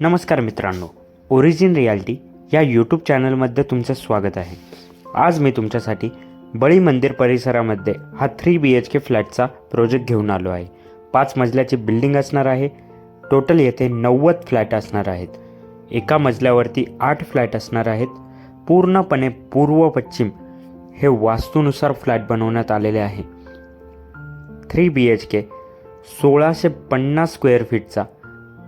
नमस्कार मित्रांनो origin reality या यूट्यूब चॅनलमध्ये तुमचं स्वागत आहे. आज मी तुमच्यासाठी बळी मंदिर परिसरामध्ये हा थ्री बी एच के फ्लॅटचा प्रोजेक्ट घेऊन आलो आहे. पाच मजल्याची बिल्डिंग असणार आहे. टोटल येथे नव्वद फ्लॅट असणार आहेत. एका मजल्यावरती आठ फ्लॅट असणार आहेत. पूर्णपणे पूर्व पश्चिम हे वास्तूनुसार फ्लॅट बनवण्यात आलेले आहे. थ्री बी एच के सोळाशे पन्नास स्क्वेअर फीटचा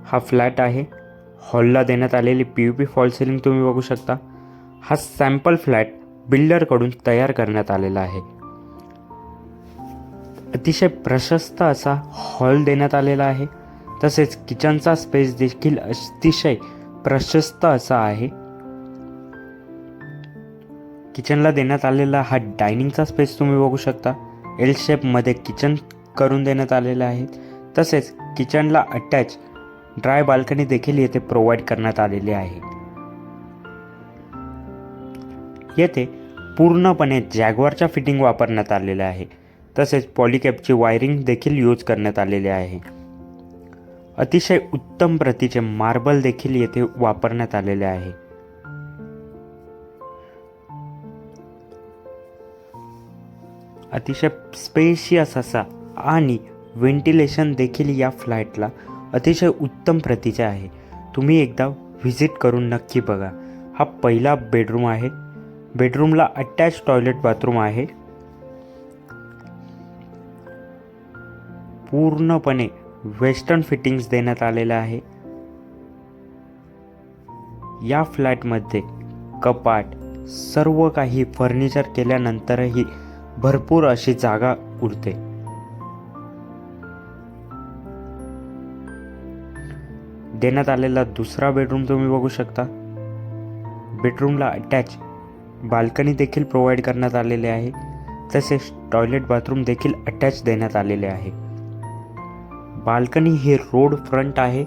हा फ्लॅट आहे. हॉलला देण्यात आलेली P U P fall ceiling तुम्ही बघू शकता. हा सॅम्पल फ्लॅट बिल्डरकडून तयार करण्यात आलेला आहे. अतिशय प्रशस्त असा हॉल देण्यात आलेला आहे. तसेच किचनचा स्पेस देखील अतिशय प्रशस्त असा आहे. किचनला देण्यात आलेला हा डायनिंगचा स्पेस तुम्ही बघू शकता. एल शेपमध्ये किचन करून देण्यात आलेलं आहे. तसेच किचनला अटॅच ड्राय बाल्कनी देखील येथे प्रोव्हाइड करण्यात आलेली आहे. येथे पूर्णपणे जॅगवारच्या फिटिंग वापरण्यात आलेल्या आहे. तसेच पॉलिकॅपची वायरिंग देखील यूज करण्यात आलेले आहे. अतिशय उत्तम प्रतीचे मार्बल देखील येथे वापरण्यात आलेले आहे. अतिशय स्पेशियस असा आणि व्हेंटिलेशन देखील या फ्लॅटला अतिशय उत्तम प्रतीचे आहे. तुम्ही एकदा व्हिजिट करून नक्की बघा. हा पहिला बेडरूम आहे. बेडरूमला अटॅच टॉयलेट बाथरूम आहे. पूर्णपणे वेस्टर्न फिटिंग्स देण्यात आलेलं आहे. या फ्लॅटमध्ये कपाट सर्व काही फर्निचर केल्यानंतरही भरपूर अशी जागा उरते. देण्यात आलेला दुसरा बेडरूम तुम्ही बघू शकता. बेडरूमला अटॅच बाल्कनी देखील प्रोव्हाइड करण्यात आलेले आहे. तसेच टॉयलेट बाथरूम देखील अटॅच देण्यात आलेले आहे. बाल्कनी हे रोड फ्रंट आहे.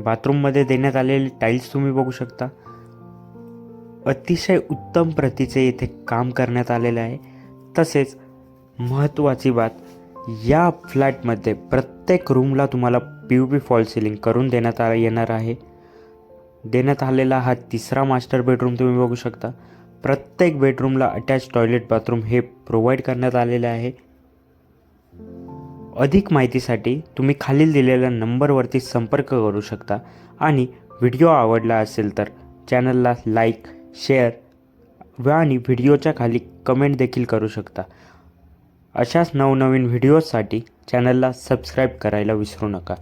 बाथरूममध्ये देण्यात आलेले टाईल्स तुम्ही बघू शकता. अतिशय उत्तम प्रतीचे येथे काम करण्यात आलेले आहे. तसेच महत्त्वाची बात या फ्लॅटमध्ये प्रत्येक रूमला तुम्हाला P U P fall ceiling करून देण्यात आ येणार आहे. देण्यात आलेला हा तिसरा मास्टर बेडरूम तुम्ही बघू शकता. प्रत्येक बेडरूमला अटॅच टॉयलेट बाथरूम हे प्रोव्हाइड करण्यात आलेले आहे. अधिक माहितीसाठी तुम्ही खालील दिलेल्या नंबरवरती संपर्क करू शकता. आणि व्हिडिओ आवडला असेल तर चॅनलला लाईक शेअर व आणि व्हिडिओच्या खाली कमेंट देखील करू शकता. अशाच नवनवीन व्हिडिओजसाठी चॅनलला सबस्क्राईब करायला विसरू नका.